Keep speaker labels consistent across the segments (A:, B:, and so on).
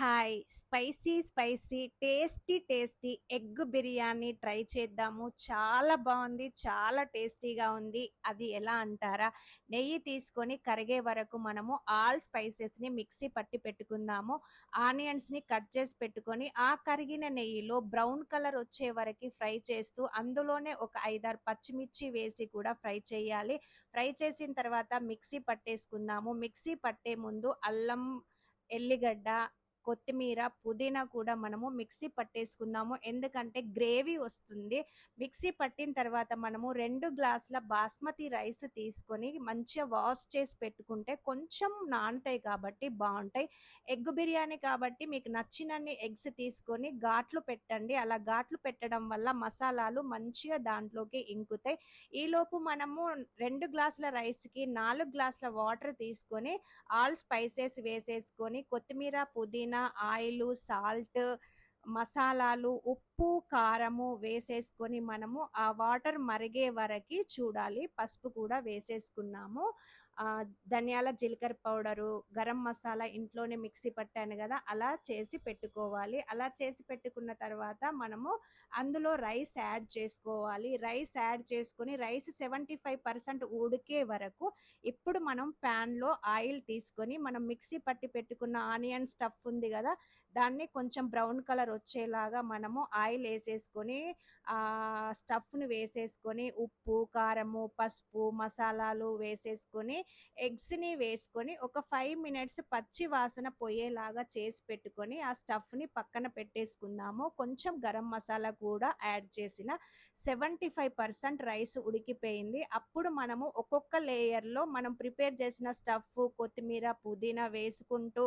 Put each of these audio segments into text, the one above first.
A: hi spicy spicy tasty tasty egg biryani try చేద్దాము చాలా బాగుంది చాలా టేస్టీగా ఉంది అది ఎలా అంటారా నెయ్యి తీసుకొని కరిగే వరకు మనము ఆల్ స్పైసెస్ని మిక్సీ పట్టి పెట్టుకుందాము ఆనియన్స్ని కట్ చేసి పెట్టుకొని ఆ కరిగిన నెయ్యిలో బ్రౌన్ కలర్ వచ్చే వరకు ఫ్రై చేస్తూ అందులోనే ఒక ఐదారు పచ్చిమిర్చి వేసి కూడా ఫ్రై చేయాలి ఫ్రై చేసిన తర్వాత మిక్సీ పట్టేసుకుందాము మిక్సీ పట్టే ముందు అల్లం ఎల్లిగడ్డ కొత్తిమీర పుదీనా కూడా మనము మిక్సీ పట్టేసుకుందాము ఎందుకంటే గ్రేవీ వస్తుంది మిక్సీ పట్టిన తర్వాత మనము రెండు గ్లాసుల బాస్మతి రైస్ తీసుకొని మంచిగా వాష్ చేసి పెట్టుకుంటే కొంచెం నానుతాయి కాబట్టి బాగుంటాయి ఎగ్ బిర్యానీ కాబట్టి మీకు నచ్చినన్ని ఎగ్స్ తీసుకొని ఘాట్లు పెట్టండి అలా ఘాట్లు పెట్టడం వల్ల మసాలాలు మంచిగా దాంట్లోకి ఇంకుతాయి ఈలోపు మనము రెండు గ్లాసుల రైస్కి నాలుగు గ్లాసుల వాటర్ తీసుకొని ఆల్ స్పైసెస్ వేసేసుకొని కొత్తిమీర పుదీనా పైన ఆయిల్ సాల్ట్ మసాలాలు ఉప్పు కారము వేసేసుకొని మనము ఆ వాటర్ మరిగే వరకు చూడాలి పసుపు కూడా వేసేసుకున్నాము ధనియాల జీలకర్ర పౌడరు గరం మసాలా ఇంట్లోనే మిక్సీ పట్టాను కదా అలా చేసి పెట్టుకోవాలి అలా చేసి పెట్టుకున్న తర్వాత మనము అందులో రైస్ యాడ్ చేసుకోవాలి రైస్ యాడ్ చేసుకుని రైస్ సెవెంటీ ఫైవ్ పర్సెంట్ ఉడికే వరకు ఇప్పుడు మనం ప్యాన్లో ఆయిల్ తీసుకొని మనం మిక్సీ పట్టి పెట్టుకున్న ఆనియన్ స్టఫ్ ఉంది కదా దాన్ని కొంచెం బ్రౌన్ కలర్ వచ్చేలాగా మనము ఆయిల్ వేసేసుకొని స్టఫ్ని వేసేసుకొని ఉప్పు కారము పసుపు మసాలాలు వేసేసుకొని ఎగ్స్ని వేసుకొని ఒక ఫైవ్ మినిట్స్ పచ్చి వాసన పోయేలాగా చేసి పెట్టుకొని ఆ స్టఫ్ని పక్కన పెట్టేసుకుందాము కొంచెం గరం మసాలా కూడా యాడ్ చేసిన సెవెంటీ ఫైవ్ పర్సెంట్ రైస్ ఉడికిపోయింది అప్పుడు మనము ఒక్కొక్క లేయర్లో మనం ప్రిపేర్ చేసిన స్టఫ్ కొత్తిమీర పుదీనా వేసుకుంటూ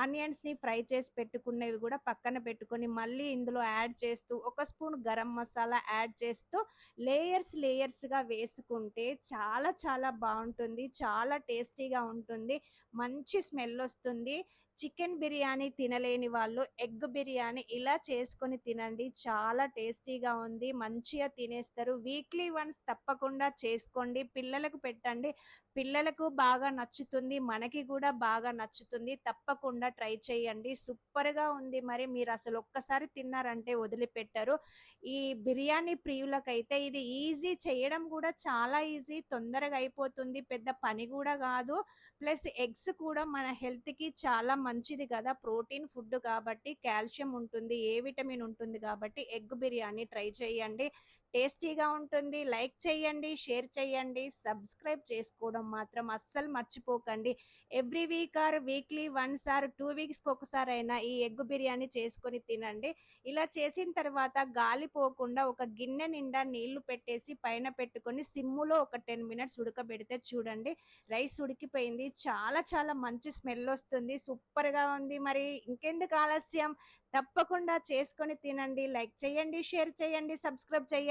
A: ఆనియన్స్ని ఫ్రై చేసి పెట్టుకునేవి కూడా పక్కన పెట్టుకొని మళ్ళీ ఇందులో యాడ్ చేస్తూ ఒక స్పూన్ గరం మసాలా యాడ్ చేస్తూ లేయర్స్ లేయర్స్గా వేసుకుంటే చాలా చాలా బాగుంటుంది చాలా చాలా టేస్టీగా ఉంటుంది మంచి స్మెల్ వస్తుంది చికెన్ బిర్యానీ తినలేని వాళ్ళు ఎగ్ బిర్యానీ ఇలా చేసుకొని తినండి చాలా టేస్టీగా ఉంది మంచిగా తినేస్తారు వీక్లీ వన్స్ తప్పకుండా చేసుకోండి పిల్లలకు పెట్టండి పిల్లలకు బాగా నచ్చుతుంది మనకి కూడా బాగా నచ్చుతుంది తప్పకుండా ట్రై చేయండి సూపర్గా ఉంది మరి మీరు అసలు ఒక్కసారి తిన్నారంటే వదిలిపెట్టారు ఈ బిర్యానీ ప్రియులకైతే ఇది ఈజీ చేయడం కూడా చాలా ఈజీ తొందరగా అయిపోతుంది పెద్ద పని కూడా కాదు ప్లస్ ఎగ్స్ కూడా మన హెల్త్కి చాలా మంచిది కదా ప్రోటీన్ ఫుడ్ కాబట్టి కాల్షియం ఉంటుంది ఏ విటమిన్ ఉంటుంది కాబట్టి ఎగ్ బిర్యానీ ట్రై చేయండి టేస్టీగా ఉంటుంది లైక్ చేయండి షేర్ చేయండి సబ్స్క్రైబ్ చేసుకోవడం మాత్రం అస్సలు మర్చిపోకండి every week or weekly once or two వీక్స్కి ఒకసారి అయినా ఈ ఎగ్ బిర్యానీ చేసుకొని తినండి ఇలా చేసిన తర్వాత గాలిపోకుండా ఒక గిన్నె నిండా నీళ్లు పెట్టేసి పైన పెట్టుకొని సిమ్ములో ఒక టెన్ మినిట్స్ ఉడకబెడితే చూడండి రైస్ ఉడికిపోయింది చాలా చాలా మంచి స్మెల్ వస్తుంది సూపర్గా ఉంది మరి ఇంకెందుకు ఆలస్యం తప్పకుండా చేసుకొని తినండి లైక్ చేయండి షేర్ చేయండి సబ్స్క్రైబ్ చేయండి